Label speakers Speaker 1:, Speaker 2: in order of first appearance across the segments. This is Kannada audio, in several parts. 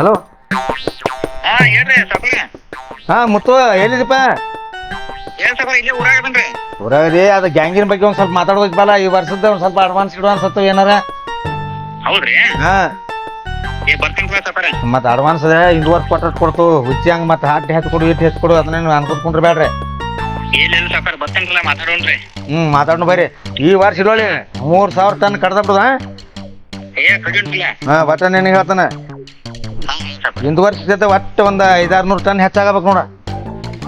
Speaker 1: ಹಲೋ?
Speaker 2: ಹಾ
Speaker 1: ಮುತ್ತು ಎಲ್ಲಿದಪ್ಪ
Speaker 2: ಏನ್ ಸಫರ ಇಲ್ಲೇ ಊರಾಗ ಅದನ್ರಿ
Speaker 1: ಊರಾಗ್ರಿ ಅದು ಗ್ಯಾಂಗಿನ ಬಗ್ಗೆ ಒಂದ್ ಸ್ವಲ್ಪ ಮಾತಾಡ್ಬೇಕಲ್ಲ ಈ ವರ್ಷದ ಒಂದ್ ಸ್ವಲ್ಪ ಅಡ್ವಾನ್ಸ್ ಇಡ್ವಾನ್ಸ್ ಸತ್ತು ಏನಾರ.
Speaker 2: ಹೌದ್ರಿ?
Speaker 1: ಹಾ.
Speaker 2: ಏ ಬರ್ತೀನಿ ಸಫರ
Speaker 1: ಮತ್ತೆ ಅಡ್ವಾನ್ಸ್ ಇಂದು ವರ್ಷ ಕೊಟ್ಟು ಕೊಡ್ತು ಹುಚ್ಚಿ ಹಂಗ ಮತ್ತೆ ಹಾಟ್ ಹೆಚ್ಚು ಕೊಡು ಇಟ್ಟು ಹೆಚ್ಚು ಕೊಡು ಅದನ್ನೇನು ಅನ್ಕೊಂಡ್ಕೊಂಡ್ರೆ ಬೇಡ್ರಿ
Speaker 2: ಇಲ್ಲ ಮಾತಾಡೋಣ್ರಿ.
Speaker 1: ಹ್ಮ್ ಮಾತಾಡೋಣ ಬರ್ರಿ ಈ ವರ್ಷ ಇಡೋಳಿ ಮೂರ್ ಸಾವಿರ ಟನ್ ಕಡ್ದ ಬಿಡುದ?
Speaker 2: ಏ ಕಡಿಂಟಿಲ್ಲ
Speaker 1: ಹಾ ಬಟ್ಟ ನಿನಗೆ ಹೇಳ್ತಾನ. ಇಂದು ವರ್ಷ ಜೊತೆ ಒಟ್ಟು ಒಂದು ಐದಾರು ನೂರು ಟನ್ ಹೆಚ್ಚಾಗಬೇಕು ನೋಡ.